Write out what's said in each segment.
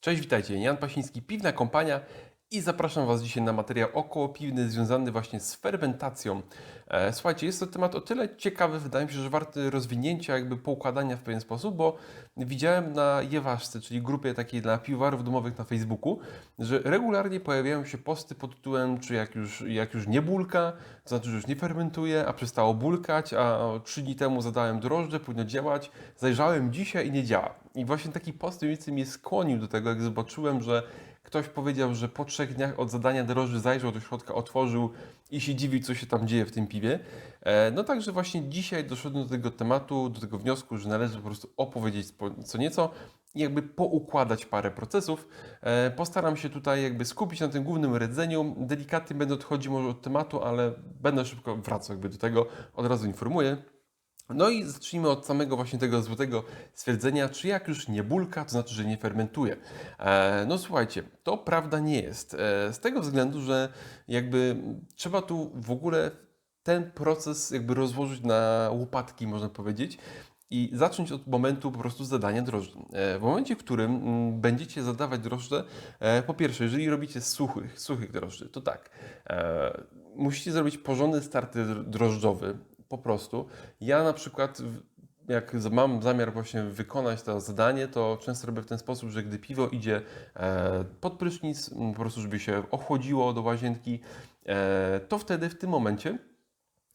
Cześć, witajcie. Jan Pasiński, Piwna Kompania i zapraszam Was dzisiaj na materiał okołopiwny związany właśnie z fermentacją. E, Słuchajcie, jest to temat o tyle ciekawy, wydaje mi się, że warty rozwinięcia, jakby poukładania w pewien sposób, bo widziałem na Jeważce, czyli grupie takiej dla piwowarów domowych na Facebooku, że regularnie pojawiają się posty pod tytułem, czy jak już, jak już nie bulka, to znaczy, że już nie fermentuje, a przestało bulkać, a trzy dni temu zadałem drożdże, powinno działać, zajrzałem dzisiaj i nie działa. I właśnie taki post mnie skłonił do tego, jak zobaczyłem, że ktoś powiedział, że po trzech dniach od zadania drożdży zajrzał do środka, otworzył i się dziwił, co się tam dzieje w tym piwie. E, No także właśnie dzisiaj doszedłem do tego tematu, do tego wniosku, że należy po prostu opowiedzieć co nieco i jakby poukładać parę procesów. E, Postaram się tutaj jakby skupić na tym głównym rdzeniu. Delikatnie będę odchodził może od tematu, ale będę szybko wracał jakby do tego. Od razu informuję. No i zacznijmy od samego właśnie tego złotego stwierdzenia, czy jak już nie bulka, to znaczy, że nie fermentuje. E, no słuchajcie, to prawda nie jest. E, z tego względu, że jakby trzeba tu w ogóle ten proces jakby rozłożyć na łopatki, można powiedzieć. I zacząć od momentu po prostu zadania drożdży. E, W momencie, w którym mm, będziecie zadawać drożdże, e, po pierwsze, jeżeli robicie suchych, suchych drożdży, to tak, e, musicie zrobić porządny starter drożdżowy, po prostu. Ja na przykład, jak mam zamiar właśnie wykonać to zadanie, to często robię w ten sposób, że gdy piwo idzie e, pod prysznic, m, po prostu żeby się ochłodziło do łazienki, e, to wtedy w tym momencie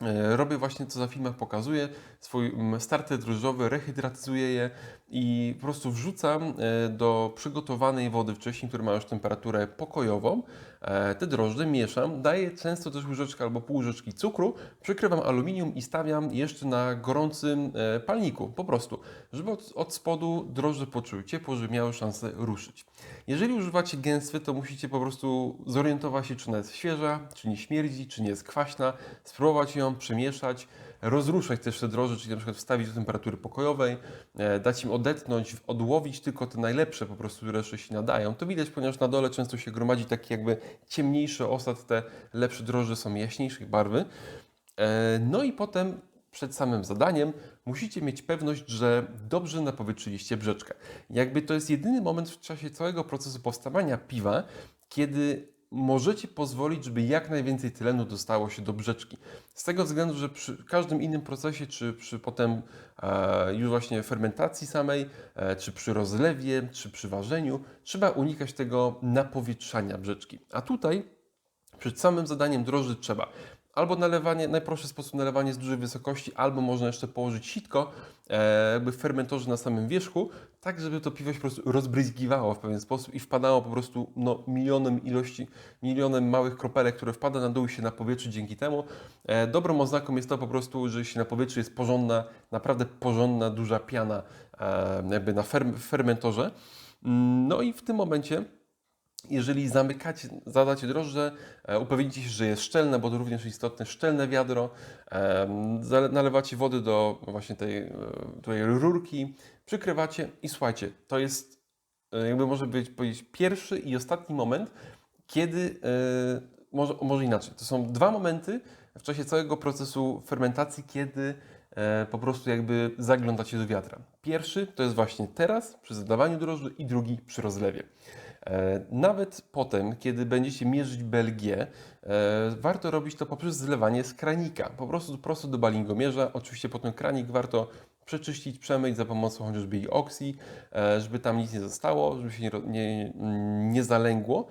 E, Robię właśnie co za filmach pokazuję, swój mm, starter drożdżowy, rehydratyzuję je i po prostu wrzucam do przygotowanej wody wcześniej, która ma już temperaturę pokojową. E, Te drożdże mieszam, daję często też łyżeczkę albo pół łyżeczki cukru, przykrywam aluminium i stawiam jeszcze na gorącym e, palniku, po prostu, żeby od, od spodu drożdże poczuły ciepło, żeby miały szansę ruszyć. Jeżeli używacie gęstwy, to musicie po prostu zorientować się, czy ona jest świeża, czy nie śmierdzi, czy nie jest kwaśna, spróbować ją przemieszać, rozruszać te drożdże, czyli na przykład wstawić do temperatury pokojowej, e, dać im odetchnąć, odłowić tylko te najlepsze po prostu, które jeszcze się nadają. To widać, ponieważ na dole często się gromadzi taki jakby ciemniejszy osad, te lepsze drożdże są jaśniejszej barwy. E, No i potem przed samym zadaniem musicie mieć pewność, że dobrze napowietrzyliście brzeczkę. Jakby to jest jedyny moment w czasie całego procesu powstawania piwa, kiedy możecie pozwolić, żeby jak najwięcej tlenu dostało się do brzeczki. Z tego względu, że przy każdym innym procesie, czy przy potem e, już właśnie fermentacji samej, e, czy przy rozlewie, czy przy ważeniu, trzeba unikać tego napowietrzania brzeczki. A tutaj przed samym zadaniem drożdży trzeba albo nalewanie, najprostszy sposób nalewanie z dużej wysokości, albo można jeszcze położyć sitko e, jakby w fermentorze na samym wierzchu, tak żeby to piwo się po prostu rozbryzgiwało w pewien sposób i wpadało po prostu no, milionem ilości, milionem małych kropelek, które wpada na dół i się na powietrzu dzięki temu. E, dobrą oznaką jest to po prostu, że się na powietrzu jest porządna, naprawdę porządna, duża piana e, jakby na ferm, w fermentorze. Mm, No i w tym momencie jeżeli zamykacie, zadacie drożdże, e, upewnijcie się, że jest szczelne, bo to również istotne, szczelne wiadro. zale- Nalewacie wody do właśnie tej, e, tej rurki, przykrywacie i słuchajcie, to jest e, jakby może być powiedzieć pierwszy i ostatni moment, kiedy, e, może, może inaczej, to są dwa momenty w czasie całego procesu fermentacji, kiedy e, po prostu jakby zaglądacie do wiatra. Pierwszy to jest właśnie teraz, przy zadawaniu drożdży i drugi przy rozlewie. E, Nawet potem, kiedy będziecie mierzyć BLG, e, warto robić to poprzez zlewanie z kranika. Po prostu prosto do balingomierza. Oczywiście potem kranik warto przeczyścić, przemyć za pomocą chociażby i oksji, e, żeby tam nic nie zostało, żeby się nie, nie, nie zalęgło.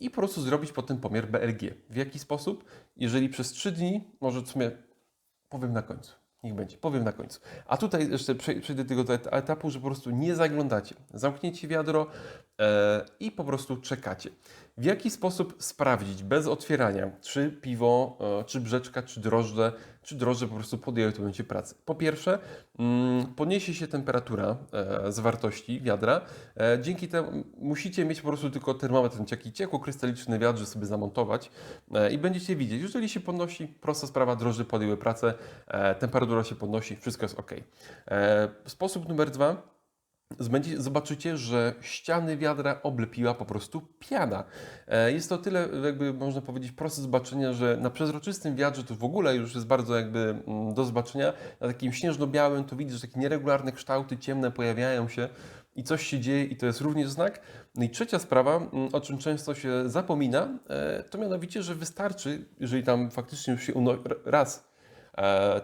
I po prostu zrobić potem pomiar BLG. W jaki sposób? Jeżeli przez 3 dni, może w sumie powiem na końcu. Niech będzie, powiem na końcu. A tutaj jeszcze przej- przejdę do tego et- etapu, że po prostu nie zaglądacie. Zamknięcie wiadro e, i po prostu czekacie. W jaki sposób sprawdzić bez otwierania, czy piwo, e, czy brzeczka, czy drożdże, czy drożdże po prostu podjęły tym momencie pracę? Po pierwsze, mm, podniesie się temperatura e, zawartości wiadra. E, dzięki temu musicie mieć po prostu tylko termometr, taki ciekło-krystaliczny wiatr, żeby sobie zamontować i będziecie widzieć, jeżeli się podnosi, prosta sprawa, drożdże podjęły pracę, temperatura się podnosi, wszystko jest ok. Sposób numer dwa. Zobaczycie, że ściany wiadra oblepiła po prostu piana. E, Jest to tyle, jakby można powiedzieć, proste zobaczenia, że na przezroczystym wiadrze to w ogóle już jest bardzo jakby mm, do zobaczenia. Na takim śnieżno-białym to widzisz, że takie nieregularne kształty ciemne pojawiają się. i coś się dzieje i to jest również znak. No i trzecia sprawa, mm, o czym często się zapomina, e, to mianowicie, że wystarczy, jeżeli tam faktycznie już się raz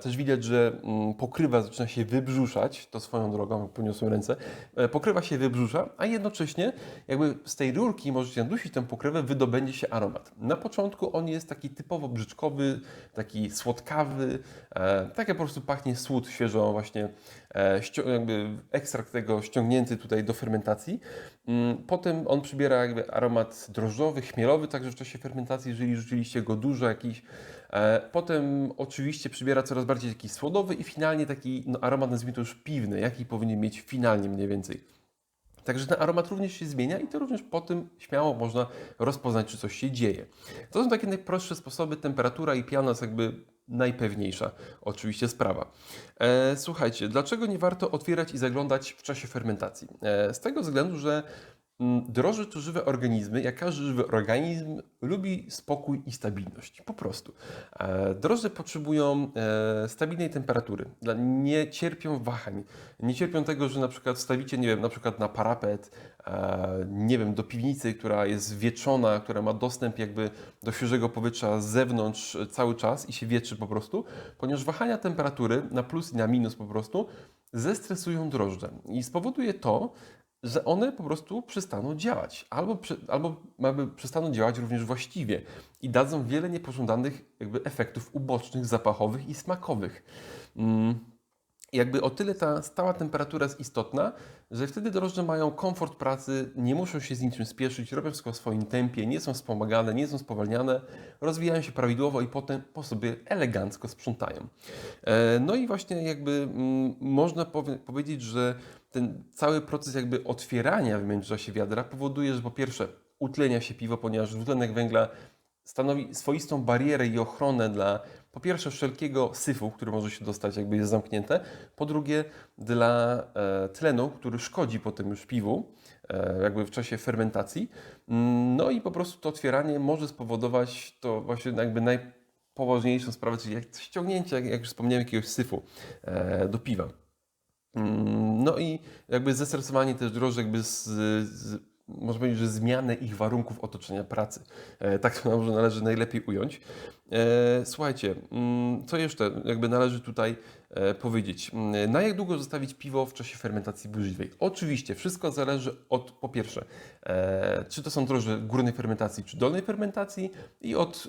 też widać, że mm, pokrywa zaczyna się wybrzuszać, to swoją drogą, poniosłem ręce, e, pokrywa się wybrzusza, a jednocześnie jakby z tej rurki możecie nadusić tę pokrywę, wydobędzie się aromat. Na początku on jest taki typowo brzyczkowy, taki słodkawy, e, tak jak po prostu pachnie słód świeżo właśnie, e, jakby ekstrakt tego ściągnięty tutaj do fermentacji. Mm, Potem on przybiera jakby aromat drożdżowy, chmielowy, także w czasie fermentacji, jeżeli rzuciliście go dużo, jakiś E, Potem oczywiście przybiera coraz bardziej taki słodowy i finalnie taki no, aromat, nazwijmy to już piwny, jaki powinien mieć finalnie mniej więcej. Także ten aromat również się zmienia i to również po tym śmiało można rozpoznać, czy coś się dzieje. To są takie najprostsze sposoby, temperatura i piana jest jakby najpewniejsza oczywiście sprawa. E, słuchajcie, dlaczego nie warto otwierać i zaglądać w czasie fermentacji? E, z tego względu, że Mm, Drożdże to żywe organizmy, jak każdy żywy organizm lubi spokój i stabilność, po prostu. E, Drożdże potrzebują e, stabilnej temperatury, nie cierpią wahań, nie cierpią tego, że na przykład wstawicie, nie wiem, na przykład na parapet, e, nie wiem, do piwnicy, która jest wieczona, która ma dostęp jakby do świeżego powietrza z zewnątrz cały czas i się wietrzy po prostu, ponieważ wahania temperatury na plus i na minus po prostu zestresują drożdże. I spowoduje to, że one po prostu przestaną działać, albo, albo jakby przestaną działać również właściwie i dadzą wiele niepożądanych jakby efektów ubocznych, zapachowych i smakowych. Mm. Jakby o tyle ta stała temperatura jest istotna, że wtedy drożdże mają komfort pracy, nie muszą się z niczym spieszyć, robią wszystko w swoim tempie, nie są wspomagane, nie są spowalniane, rozwijają się prawidłowo i potem po sobie elegancko sprzątają. E, No i właśnie jakby mm, można powie- powiedzieć, że ten cały proces jakby otwierania w międzyczasie wiadra powoduje, że po pierwsze utlenia się piwo, ponieważ dwutlenek węgla stanowi swoistą barierę i ochronę dla po pierwsze wszelkiego syfu, który może się dostać, jakby jest zamknięte, po drugie dla e, tlenu, który szkodzi potem już piwu, e, jakby w czasie fermentacji. Mm, No i po prostu to otwieranie może spowodować to właśnie jakby najpoważniejszą sprawę, czyli jak ściągnięcie, jak, jak wspomniałem, jakiegoś syfu e, do piwa. Mm, No i jakby zestresowanie też drożdży jakby z, z można powiedzieć, że zmianę ich warunków otoczenia pracy. E, tak to może należy najlepiej ująć. E, słuchajcie, mm, co jeszcze jakby należy tutaj e, powiedzieć? Mm, Na jak długo zostawić piwo w czasie fermentacji burzliwej? Oczywiście, wszystko zależy od, po pierwsze, czy to są drożdże górnej fermentacji, czy dolnej fermentacji i od y,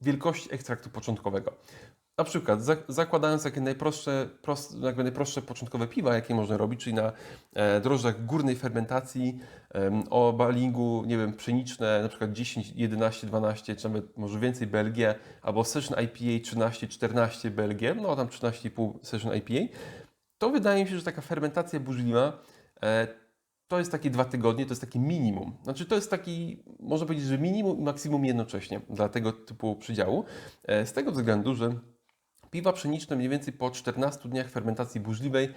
wielkości ekstraktu początkowego. Na przykład zak- zakładając takie najprostsze, prost, jakby najprostsze początkowe piwa, jakie można robić, czyli na e, drożdżach górnej fermentacji em, o balingu, nie wiem, pszeniczne, na przykład 10, 11, 12, czy nawet może więcej BLG, albo Session IPA 13, 14 BLG, no tam 13,5 Session IPA, to wydaje mi się, że taka fermentacja burzliwa e, to jest takie dwa tygodnie, to jest taki minimum. Znaczy to jest taki, można powiedzieć, że minimum i maksimum jednocześnie dla tego typu przydziału. E, z tego względu, że piwa pszeniczne mniej więcej po 14 dniach fermentacji burzliwej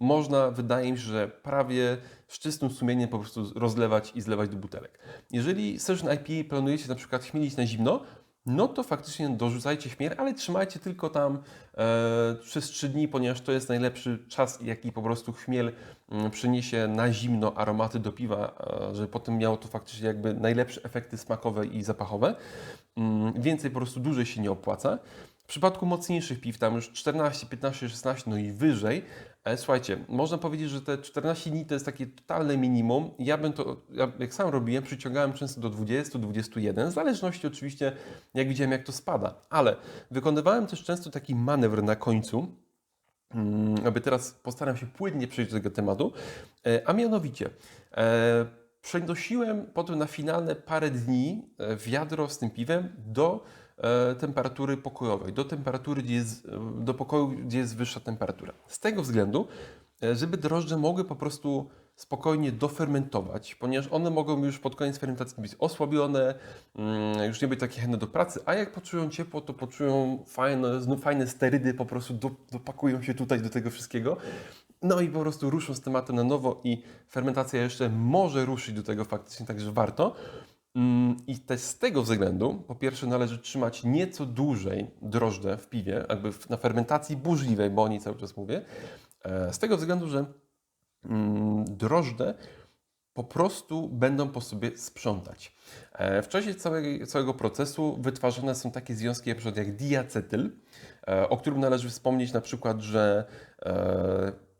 można, wydaje mi się, że prawie z czystym sumieniem po prostu rozlewać i zlewać do butelek. Jeżeli Session IPA planujecie na przykład chmielić na zimno, no to faktycznie dorzucajcie chmiel, ale trzymajcie tylko tam e, przez 3 dni, ponieważ to jest najlepszy czas, jaki po prostu chmiel mm, przyniesie na zimno aromaty do piwa, e, żeby potem miało to faktycznie jakby najlepsze efekty smakowe i zapachowe. Mm, Więcej po prostu dłużej się nie opłaca. W przypadku mocniejszych piw, tam już 14, 15, 16, no i wyżej, e, słuchajcie, można powiedzieć, że te 14 dni to jest takie totalne minimum. Ja bym to, ja jak sam robiłem, przyciągałem często do 20, 21, w zależności oczywiście, jak widziałem, jak to spada. Ale wykonywałem też często taki manewr na końcu, Mm, aby teraz postaram się płynnie przejść do tego tematu, e, a mianowicie e, przenosiłem potem na finalne parę dni e, wiadro z tym piwem do temperatury pokojowej, do temperatury, gdzie jest, e, do pokoju, gdzie jest wyższa temperatura. Z tego względu, e, żeby drożdże mogły po prostu spokojnie dofermentować, ponieważ one mogą już pod koniec fermentacji być osłabione, mm, już nie być takie chętne do pracy, a jak poczują ciepło, to poczują fajne, znów fajne sterydy, po prostu do, dopakują się tutaj do tego wszystkiego. No i po prostu ruszą z tematem na nowo i fermentacja jeszcze może ruszyć do tego faktycznie, także warto. Mm, I też z tego względu, po pierwsze, należy trzymać nieco dłużej drożdże w piwie, jakby na fermentacji burzliwej, bo o niej cały czas mówię. E, Z tego względu, że mm, drożdże po prostu będą po sobie sprzątać. E, W czasie całego, procesu wytwarzane są takie związki przykład jak diacetyl, e, o którym należy wspomnieć na przykład, że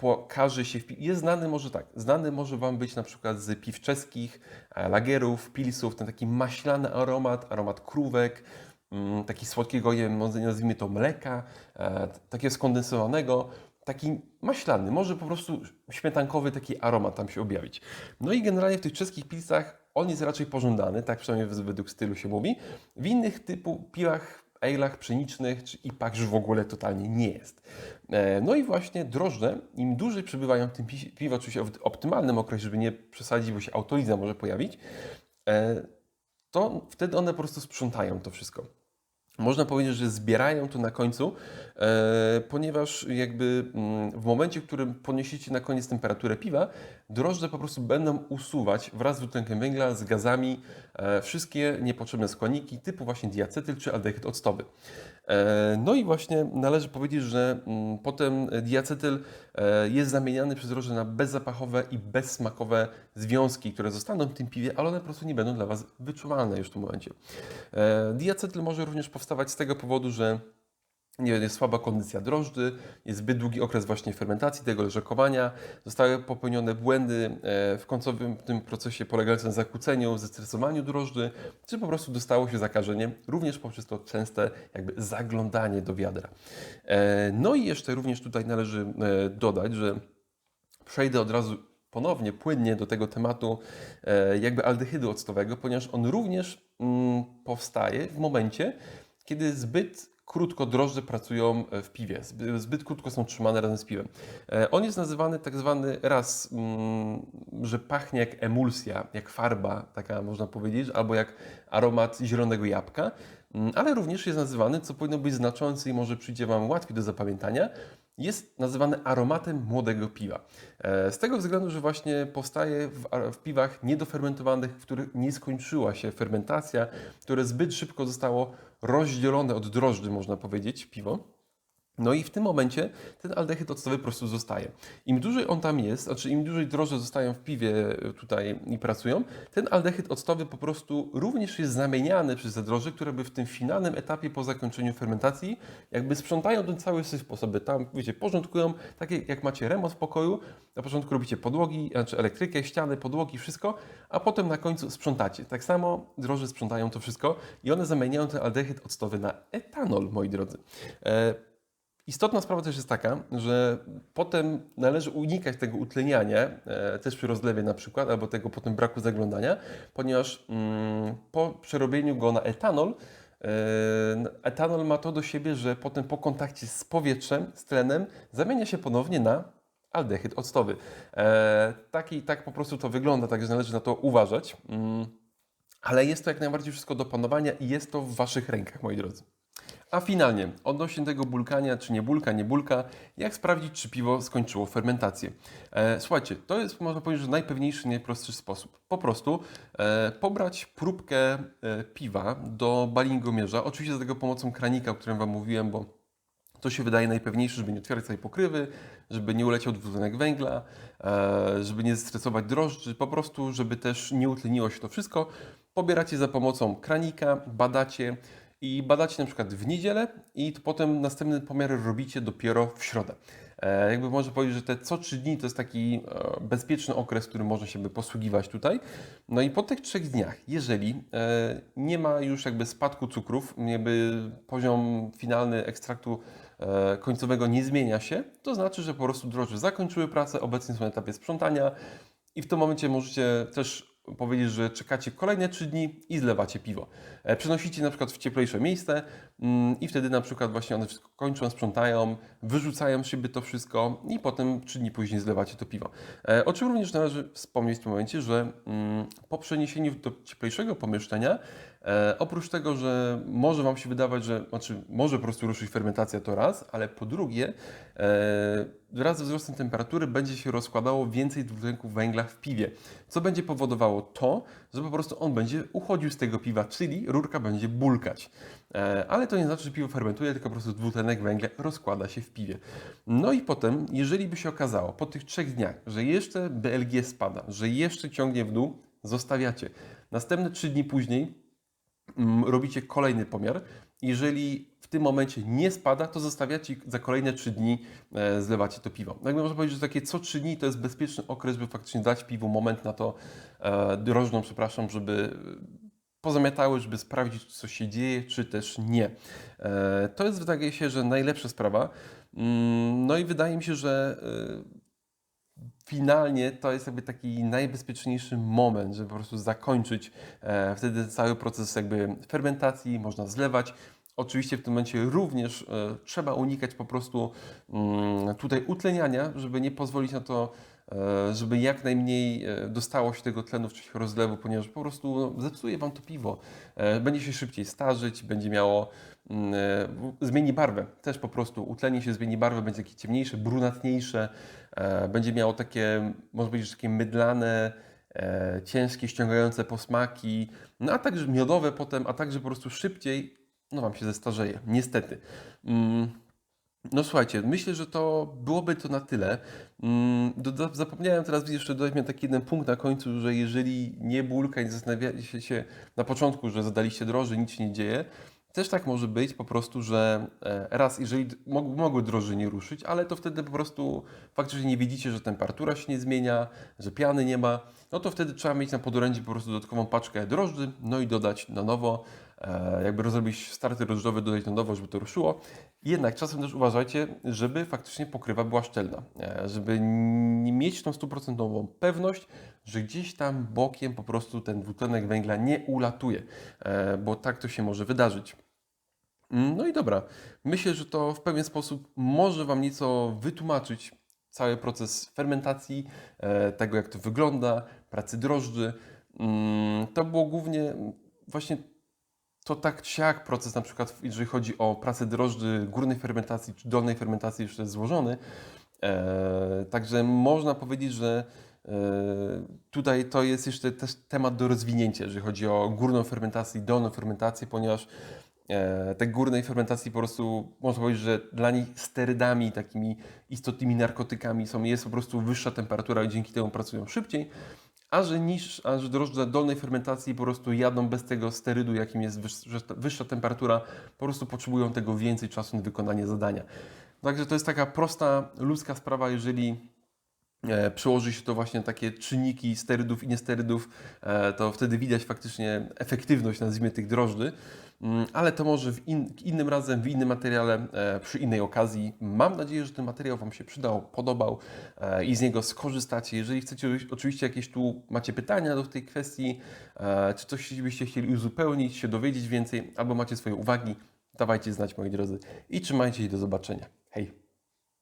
pokaże się w jest znany może tak, znany może Wam być na przykład z piw czeskich, e, lagerów, pilsów, ten taki maślany aromat, aromat krówek, mm, taki słodkiego, nazwijmy to mleka, e, takiego skondensowanego, taki maślany, może po prostu śmietankowy taki aromat tam się objawić. No i generalnie w tych czeskich pilsach on jest raczej pożądany, tak przynajmniej według stylu się mówi. W innych typu piwach, ale'ach pszenicznych czy IPach już w ogóle totalnie nie jest. E, No i właśnie drożdże, im dłużej przebywają tym pi- piwie, oczywiście w optymalnym okresie, żeby nie przesadzić, bo się autoliza może pojawić, e, to wtedy one po prostu sprzątają to wszystko. Można powiedzieć, że zbierają to na końcu, e, ponieważ jakby mm, w momencie, w którym podniesiecie na koniec temperaturę piwa, drożdże po prostu będą usuwać wraz z dwutlenkiem węgla, z gazami, e, wszystkie niepotrzebne składniki typu właśnie diacetyl czy aldehyd octowy. E, no i właśnie należy powiedzieć, że mm, potem diacetyl e, jest zamieniany przez drożdże na bezzapachowe i bezsmakowe związki, które zostaną w tym piwie, ale one po prostu nie będą dla Was wyczuwalne już w tym momencie. E, Diacetyl może również powstawać z tego powodu, że jest słaba kondycja drożdży, jest zbyt długi okres właśnie fermentacji, tego leżakowania, zostały popełnione błędy e, w końcowym tym procesie polegające na zakłóceniu, zestresowaniu drożdży, czy po prostu dostało się zakażenie, również poprzez to częste jakby zaglądanie do wiadra. E, No i jeszcze również tutaj należy e, dodać, że przejdę od razu ponownie, płynnie do tego tematu jakby aldehydu octowego, ponieważ on również mm, powstaje w momencie, kiedy zbyt krótko drożdże pracują e, w piwie, zbyt, krótko są trzymane razem z piwem. E, On jest nazywany tak zwany raz, mm, że pachnie jak emulsja, jak farba, taka można powiedzieć, albo jak aromat zielonego jabłka, mm, ale również jest nazywany, co powinno być znaczące i może przyjdzie Wam łatwiej do zapamiętania, jest nazywany aromatem młodego piwa. E, Z tego względu, że właśnie powstaje w, w piwach niedofermentowanych, w których nie skończyła się fermentacja, które zbyt szybko zostało rozdzielone od drożdży, można powiedzieć, piwo. No i w tym momencie ten aldehyd octowy po prostu zostaje. Im dłużej on tam jest, znaczy im dłużej drożdże zostają w piwie e, tutaj i pracują, ten aldehyd octowy po prostu również jest zamieniany przez te drożdże, które by w tym finalnym etapie po zakończeniu fermentacji jakby sprzątają ten cały syf po sobie. Tam, wiecie, porządkują, takie jak macie remont w pokoju, na początku robicie podłogi, znaczy elektrykę, ściany, podłogi, wszystko, a potem na końcu sprzątacie. Tak samo drożdże sprzątają to wszystko i one zamieniają ten aldehyd octowy na etanol, moi drodzy. E, Istotna sprawa też jest taka, że potem należy unikać tego utleniania, e, też przy rozlewie na przykład, albo tego potem braku zaglądania, ponieważ mm, po przerobieniu go na etanol, e, etanol ma to do siebie, że potem po kontakcie z powietrzem, z tlenem, zamienia się ponownie na aldehyd octowy. E, taki, tak po prostu to wygląda, także należy na to uważać. Mm, ale jest to jak najbardziej wszystko do panowania i jest to w Waszych rękach, moi drodzy. A finalnie, odnośnie tego bulkania, czy nie bulka, nie bulka, jak sprawdzić, czy piwo skończyło fermentację? E, słuchajcie, to jest, można powiedzieć, że najpewniejszy, najprostszy sposób. Po prostu e, pobrać próbkę e, piwa do balingomierza, oczywiście za tego pomocą kranika, o którym Wam mówiłem, bo to się wydaje najpewniejsze, żeby nie otwierać całej pokrywy, żeby nie uleciał dwutlenek węgla, e, żeby nie zestresować drożdży, po prostu, żeby też nie utleniło się to wszystko. Pobieracie za pomocą kranika, badacie i badacie na przykład w niedzielę i to potem następny pomiar robicie dopiero w środę. E, jakby można powiedzieć, że te co trzy dni to jest taki e, bezpieczny okres, którym można się by posługiwać tutaj. No i po tych trzech dniach, jeżeli e, nie ma już jakby spadku cukrów, jakby poziom finalny ekstraktu końcowego nie zmienia się, to znaczy, że po prostu drożdże zakończyły pracę, obecnie są na etapie sprzątania i w tym momencie możecie też powiedzieć, że czekacie kolejne 3 dni i zlewacie piwo. E, Przenosicie na przykład w cieplejsze miejsce mm, i wtedy na przykład właśnie one wszystko kończą, sprzątają, wyrzucają siebie to wszystko i potem 3 dni później zlewacie to piwo. E, O czym również należy wspomnieć w tym momencie, że mm, po przeniesieniu do cieplejszego pomieszczenia E, oprócz tego, że może Wam się wydawać, że znaczy może po prostu ruszyć fermentacja to raz, ale po drugie, e, wraz ze wzrostem temperatury będzie się rozkładało więcej dwutlenku węgla w piwie, co będzie powodowało to, że po prostu on będzie uchodził z tego piwa, czyli rurka będzie bulkać. E, ale to nie znaczy, że piwo fermentuje, tylko po prostu dwutlenek węgla rozkłada się w piwie. No i potem, jeżeli by się okazało po tych trzech dniach, że jeszcze BLG spada, że jeszcze ciągnie w dół, zostawiacie. Następne trzy dni później robicie kolejny pomiar. Jeżeli w tym momencie nie spada, to zostawiacie za kolejne 3 dni, e, zlewacie to piwo. Jakby można powiedzieć, że takie co 3 dni to jest bezpieczny okres, żeby faktycznie dać piwu moment na to, e, drożdżom, przepraszam, żeby pozamiatały, żeby sprawdzić, co się dzieje, czy też nie. E, to jest, wydaje się, że najlepsza sprawa. Mm, No i wydaje mi się, że e, finalnie to jest jakby taki najbezpieczniejszy moment, żeby po prostu zakończyć e, wtedy cały proces jakby fermentacji, można zlewać. Oczywiście w tym momencie również e, trzeba unikać po prostu mm, tutaj utleniania, żeby nie pozwolić na to, e, żeby jak najmniej e, dostało się tego tlenu w czasie rozlewu, ponieważ po prostu no, zepsuje Wam to piwo. E, będzie się szybciej starzyć, będzie miało, zmieni barwę. Też po prostu utleni się, zmieni barwę, będzie takie ciemniejsze, brunatniejsze, e, będzie miało takie, można powiedzieć, takie mydlane, e, ciężkie, ściągające posmaki, no a także miodowe potem, a także po prostu szybciej, no Wam się zestarzeje, niestety. Mm. No słuchajcie, myślę, że to byłoby to na tyle. Mm, zapomniałem teraz jeszcze dodać miałem taki jeden punkt na końcu, że jeżeli nie bulka, nie zastanawiacie się na początku, że zadaliście droży, nic się nie dzieje, też tak może być po prostu, że e, raz, jeżeli mog- mogły drożdże nie ruszyć, ale to wtedy po prostu faktycznie nie widzicie, że temperatura się nie zmienia, że piany nie ma, no to wtedy trzeba mieć na podorędzi po prostu dodatkową paczkę drożdży, no i dodać na nowo, jakby rozrobić starty drożdżowe, dodać na nowo, żeby to ruszyło. Jednak czasem też uważajcie, żeby faktycznie pokrywa była szczelna, e, żeby nie mieć tą stuprocentową pewność, że gdzieś tam bokiem po prostu ten dwutlenek węgla nie ulatuje, e, bo tak to się może wydarzyć. Mm, No i dobra, myślę, że to w pewien sposób może Wam nieco wytłumaczyć cały proces fermentacji, e, tego jak to wygląda, pracy drożdży. Mm, To było głównie właśnie to tak czy proces, na przykład jeżeli chodzi o pracę drożdży górnej fermentacji czy dolnej fermentacji już jest złożony. E, także można powiedzieć, że e, tutaj to jest jeszcze też temat do rozwinięcia, jeżeli chodzi o górną fermentację i dolną fermentację, ponieważ e, te górnej fermentacji po prostu można powiedzieć, że dla nich sterydami, takimi istotnymi narkotykami są, jest po prostu wyższa temperatura i dzięki temu pracują szybciej a że, niż, a że drożdże dolnej fermentacji po prostu jadą bez tego sterydu, jakim jest wyższa, temperatura, po prostu potrzebują tego więcej czasu na wykonanie zadania. Także to jest taka prosta, ludzka sprawa, jeżeli przełoży się to właśnie takie czynniki sterydów i niesterydów, e, to wtedy widać faktycznie efektywność, nazwijmy, tych drożdży. Mm, Ale to może w in, innym razem, w innym materiale, e, przy innej okazji. Mam nadzieję, że ten materiał Wam się przydał, podobał e, i z niego skorzystacie. Jeżeli chcecie oczywiście jakieś tu macie pytania do tej kwestii, e, czy coś byście chcieli uzupełnić, się dowiedzieć więcej, albo macie swoje uwagi, dawajcie znać moi drodzy i trzymajcie się do zobaczenia. Hej!